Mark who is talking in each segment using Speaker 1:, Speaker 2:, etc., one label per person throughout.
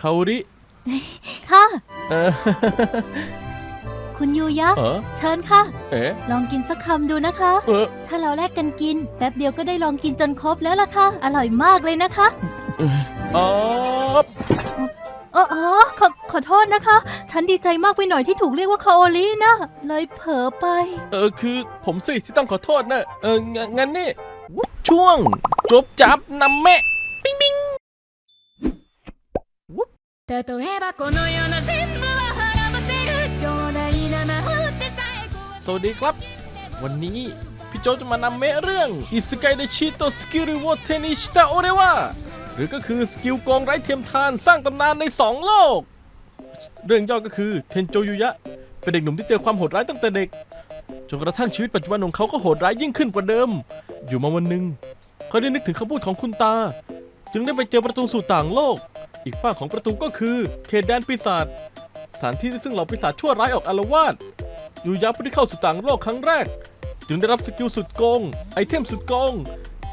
Speaker 1: คาโอริ
Speaker 2: ค่ะ
Speaker 1: เออ
Speaker 2: คุณยูยะ
Speaker 1: เออ
Speaker 2: เชิญค่ะ
Speaker 1: เอ๊ะ
Speaker 2: ลองกินสักคำดูนะคะ
Speaker 1: เออ
Speaker 2: ถ้าเราแลกกันกิน แป๊บเดียวก็ได้ลองกินจนครบแล้วล่ะค่ะ อร่อยมากเลยนะคะ
Speaker 1: อ๋อ
Speaker 2: เอออ๋อขอขอโทษนะคะ ฉันดีใจมากไปหน่อยที่ถูกเรียกว่าคาโอรินะ เลยเผลอไป
Speaker 1: เออคือผมสิที่ต้องขอโทษนะ เอองั้นงั้นนี่ ช่วงจบจับนำแม่
Speaker 3: 例えばこの世の全部は払わせる強大な魔法って最後は
Speaker 1: สวัสดีครับ วันนี้พี่โจจะมานำเมะเรื่องอิสกายเดชิโตสกิริโวเทนิชิตาโอเรวะหรือก็คือสกิลโกงไร้เทียมทานสร้างตำนานในสองโลก เรื่องย่อก็คือเทนโจยุยะ เป็นเด็กหนุ่มที่เจอความโหดร้ายตั้งแต่เด็ก จนกระทั่งชีวิตปัจจุบันของเขาก็โหดร้ายยิ่งขึ้นกว่าเดิม อยู่มาวันหนึ่งเขาได้นึกถึงคำพูดของคุณตา จึงได้ไปเจอประตูสู่ต่างโลก อีกฝั่งของประตูก็คือ เขตแดนปีศาจสถานที่ที่ซึ่งเหล่าปีศาจชั่วร้ายออกอาละวาดยูยะผู้ที่เข้าสู่ต่างโลกครั้งแรก จึงได้รับสกิลสุดโกง ไอเทมสุดโกง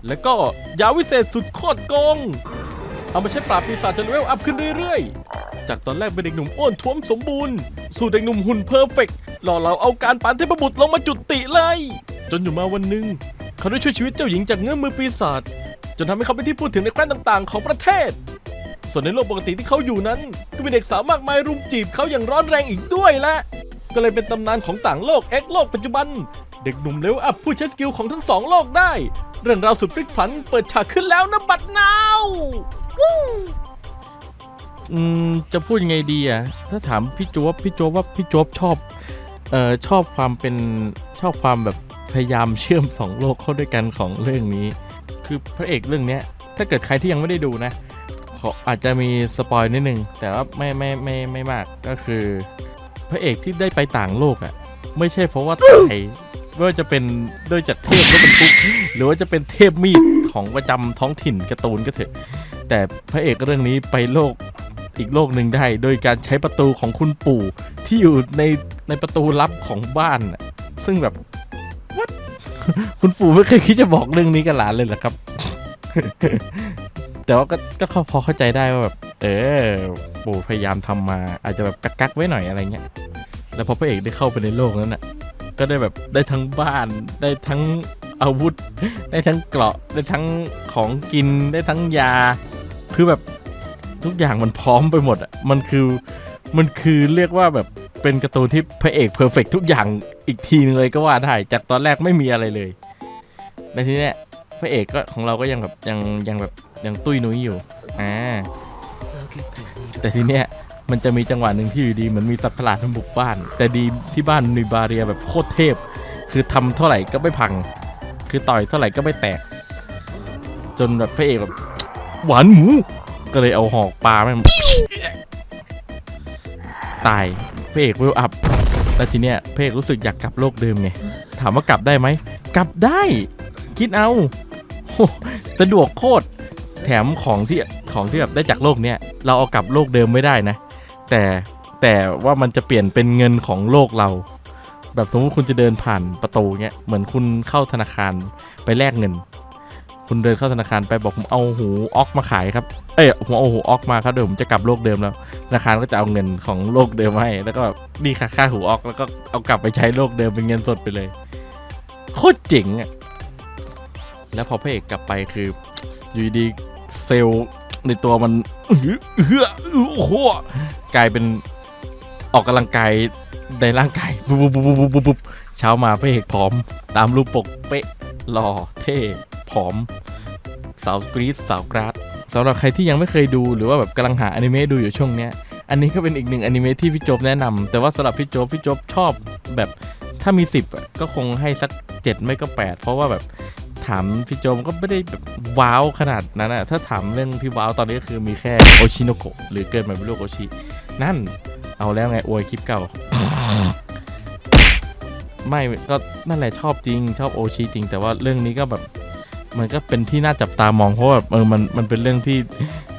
Speaker 1: และก็ยาวิเศษสุดโคตรโกง เอามาใช้ปราบปีศาจจนเลเวลอัพขึ้นเรื่อยๆ จากตอนแรกเป็นเด็กหนุ่มอ้วนท้วมสมบูรณ์ สู่เด็กหนุ่มหุ่นเพอร์เฟกต์หล่อเหลาเอาการปานเทพบุตรลงมาจุดติเลย จนอยู่มาวันหนึ่งเขาได้ช่วยชีวิตเจ้าหญิงจากเงื้อมือปีศาจจนทำให้เขาเป็นที่พูดถึงในแคว้นต่างๆ ของประเทศ ส่วนในโลกปกติที่เขาอยู่นั้น ก็มีเด็กสาวมากมายรุมจีบเขาอย่างร้อนแรงอีกด้วยแหละ ก็เลยเป็นตำนานของต่างโลกเอ็กโลกปัจจุบัน เด็กหนุ่มเลเวลอัพผู้ใช้สกิลของทั้งสองโลกได้ เรื่องราวสุดพลิกผันเปิดฉากขึ้นแล้วนะบัดนาววู้อืมจะพูดยังไงดีอะถ้าถามพี่โจ๊บพี่โจ๊บว่าพี่โจ๊บชอบเอ่อชอบความเป็นชอบความแบบพยายามเชื่อมสองโลกเข้าด้วยกันของเรื่องนี้ คือพระเอกเรื่องเนี้ยถ้าเกิดใครที่ยังไม่ได้ดูนะ ออาจจะมีสปอยนิดนึง แต่ว่าไม่ไม่ไม่ไม่มากก็คือ พระเอกที่ได้ไปต่างโลกอะ่ะ ไม่ใช่เพราะว่าตายไม่ว่าจะเป็นด้วยจากเทพรถบรรทุกหรือว่าจะเป็นเทพมีดของประจำท้องถิ่นการ์ตูนก็เถอะ แต่พระเอกเรื่องนี้ไปโลกอีกโลกหนึ่งได้ โดยการใช้ประตูของคุณปู่ที่อยู่ในในประตูลับของบ้านซึ่งแบบ what คุณปู่ไม่เคยคิดจะบอกเรื่องนี้กับหลานเลยเหรอครับ แต่ว่าก็ก็เขาพอเข้าใจได้ว่าแบบเออปู่พยายามทำมา อาจจะแบบกักๆไว้หน่อยอะไรเงี้ยแล้วพอพระเอกได้เข้าไปในโลกนั้นน่ะก็ได้แบบได้ทั้งบ้านได้ทั้งอาวุธ ได้ทั้งเกราะได้ทั้งของกินได้ทั้งยา คือแบบทุกอย่างมันพร้อมไปหมดอะมันคือมันคือเรียกว่าแบบเป็นการ์ตูนที่พระเอกเพอร์เฟกทุกอย่างอีกทีนึงเลยก็ว่าได้จากตอนแรกไม่มีอะไรเลยในทีเนี้ย พระเอกก็ของเราก็ยังแบบยังยังแบบยังตุ้ยนุ้ยอยู่อ่าแต่ทีเนี้ยมันจะมีจังหวะหนึ่งที่อยู่ดีเหมือนมีสัตว์ประหลาดมาบุกบ้าน แต่ดีที่บ้านมีบาเรียแบบโคตรเทพ คือทำเท่าไหร่ก็ไม่พัง คือต่อยเท่าไหร่ก็ไม่แตก จนแบบพระเอกแบบหวานหมู ก็เลยเอาหอกปลาแม่งตายพระเอกเวลอัพแล้วทีเนี้ยพระเอกรู้สึกอยากกลับโลกเดิมไงถามว่ากลับได้ไหมกลับได้ คิดเอาโห สะดวกโคตรแถมของที่ของที่แบบได้จากโลกเนี้ยเราเอากลับโลกเดิมไม่ได้นะ แต่แต่ว่ามันจะเปลี่ยนเป็นเงินของโลกเรา แบบสมมติคุณจะเดินผ่านประตูเงี้ยเหมือนคุณเข้าธนาคารไปแลกเงิน คุณเดินเข้าธนาคารไปบอกผมเอาหูออกมาขายครับเอ้ยผมเอาหูออกมาครับเดี๋ยวผมจะกลับโลกเดิมแล้วธนาคารก็จะเอาเงินของโลกเดิมให้แล้วก็แบบนี่ค่าค่าหูออกแล้วก็เอากลับไปใช้โลกเดิมเป็นเงินสดไปเลยโคตรเจ๋งอะ แล้วพอพระเอกกลับไปคืออยู่ดีเซลล์ในตัวมันเอื้อเอื้อโอ้โหกลายเป็นออกกำลังกายในร่างกายปุ๊บปุ๊บปุ๊บปุ๊บปุ๊บปุ๊บเช้ามาพระเอกผอม ตามรูปปกเป๊ะหล่อเท่ผอม สาวกรีดสาวกราดสำหรับใครที่ยังไม่เคยดูหรือว่าแบบกำลังหาอนิเมะดูอยู่ช่วงเนี้ยอันนี้ก็เป็นอีกหนึ่งอนิเมะที่พี่โจ๊บแนะนำแต่ว่าสำหรับพี่โจ๊บพี่โจ๊บชอบแบบถ้ามี 10 ก็คงให้สัก 7 ไม่ก็ 8 เพราะว่าแบบ ถามพี่โจมก็ไม่ได้แบบว้าวขนาดนั้นอะถ้าถามเรื่องที่ว้าวตอนนี้ก็คือมีแค่โอชิโนโกะหรือเกินมาเป็นลูกโอชิ นั่นเอาแล้วไงอวยคลิปเก่า ไม่ก็นั่นแหละชอบจริง ชอบโอชิจริง แต่ว่าเรื่องนี้ก็แบบมันก็เป็นที่น่าจับตามองเพราะแบบเออมันมันเป็นเรื่องที่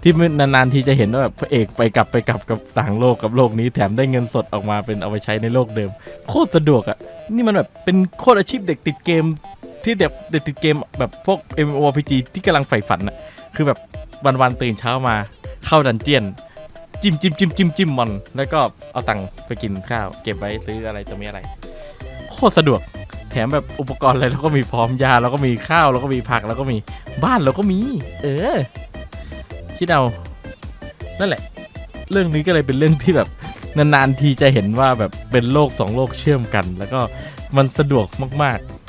Speaker 1: ที่นานๆทีจะเห็นว่าแบบพระเอกไปกลับไปกลับกับต่างโลกกับโลกนี้แถมได้เงินสดออกมาเป็นเอาไปใช้ในโลกเดิม โคตรสะดวกอะ่ะ นี่มันแบบเป็นโคตรอาชีพเด็กติดเกม ที่เด็กเด็กติดเกมแบบพวก MMORPG ที่กำลังใฝ่ฝันอะคือแบบวันๆตื่นเช้ามาเข้าดันเจียน จิ้มจิ้มจิ้มจิ้มจิ้มมัน แล้วก็เอาตังค์ไปกินข้าว เก็บไว้ซื้ออะไรตัวนี้อะไรโคตรสะดวกแถมแบบอุปกรณ์อะไรเราก็มีพร้อมยาเราก็มีข้าวเราก็มีผักเราก็มีบ้านเราก็มี เออ คิดเอา นั่นแหละ เรื่องนี้ก็เลยเป็นเรื่องที่แบบนานๆทีจะเห็นว่าแบบเป็นโลกสองโลกเชื่อมกัน แล้วก็มันสะดวกมากๆ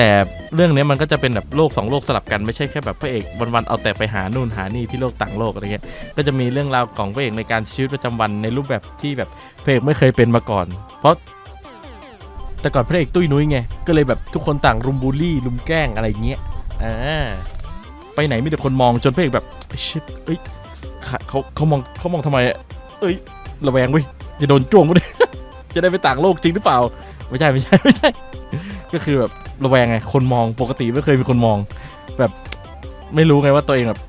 Speaker 1: แต่เรื่องนี้มันก็จะเป็นแบบโลกสองโลกสลับกันไม่ใช่แค่แบบพระเอกวันๆเอาแต่ไปหานู่นหานี่ที่โลกต่างโลกอะไรเงี้ยก็จะมีเรื่องราวของพระเอกในการชีวิตประจำวันในรูปแบบที่แบบพระเอกไม่เคยเป็นมาก่อน เพราะแต่ก่อนพระเอกตุ้ยนุ้ยไงก็เลยแบบทุกคนต่างรุมบูลลี่รุมแกล้งอะไรเงี้ยอ่าไปไหนมีแต่คนมองจนพระเอกแบบชิดเอ้ยเขาเขามองเขามองทำไมเอ้ยระแวงเว้ยจะโดนจ้วงมั้ยจะได้ไปต่างโลกจริงหรือเปล่า ไม่ใช่ไม่ใช่ไม่ใช่ ก็คือแบบ ระแวงไง คนมองปกติไม่เคยมีคนมอง แบบไม่รู้ไงว่าตัวเองแบบ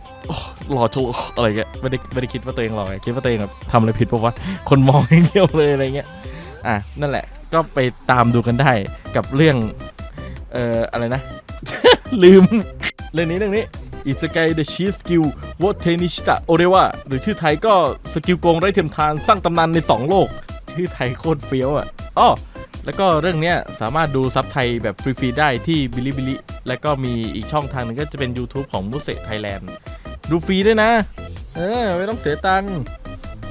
Speaker 1: หล่อโชว์อะไรเงี้ยไม่ได้ไม่ได้คิดว่าตัวเองหล่อไงคิดว่าตัวเองแบบทำอะไรผิดเพราะว่าคนมองอย่างเดียวเลยอะไรเงี้ยอะนั่นแหละก็ไปตามดูกันได้กับเรื่อง เอ่ออะไรนะ ลืม เรื่องนี้เรื่องนี้อิสกายเดชีสกิลวอเทนิชิตะโอเรวะหรือชื่อไทยก็สกิลโกงไร้เทียมทานสร้างตำนานใน 2 โลก ชื่อไทยโคตรเฟี้ยวอะอ้อ แล้วก็เรื่องนี้สามารถดูซับไทยแบบฟรีๆได้ที่บิลิบิลิแล้วก็มีอีกช่องทางหนึงก็จะเป็น YouTube ของมุสเซไทยแลนด์ดูฟรีด้วยนะ เออ ไม่ต้องเสียตังค์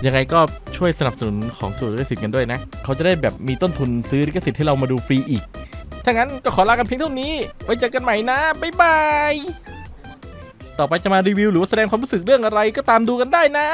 Speaker 1: ยังไงก็ช่วยสนับสนุนของถูกลิขสิทธิ์กันด้วยนะ เขาจะได้แบบมีต้นทุนซื้อลิขสิทธิ์ให้เรามาดูฟรีอีก ถ้างั้นก็ขอลากันเพียงเท่านี้ ไว้เจอกันใหม่นะ บ๊ายบาย ต่อไปจะมารีวิวหรือว่าแสดงความรู้สึกเรื่องอะไรก็ตามดูกันได้นะ